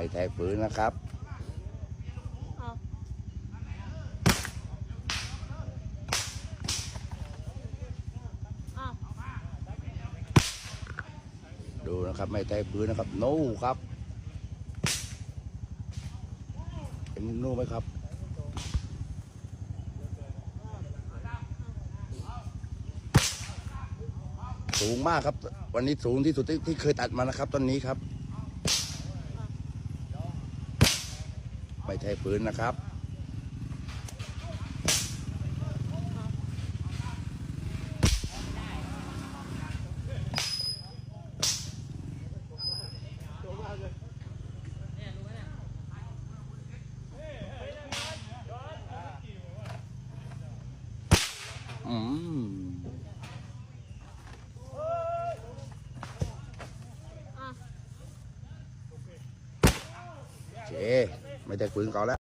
ไม่แทงปืนนะครับดูนะครับไม่แทงปืนนะครับโน้ครับเห็นนู่ไหมครับสูงมากครับ วันนี้สูงที่สุดที่ที่เคยตัดมานะครับตอนนี้ครับ ไม่ใช่ปืนนะครับอืมเอาโอเค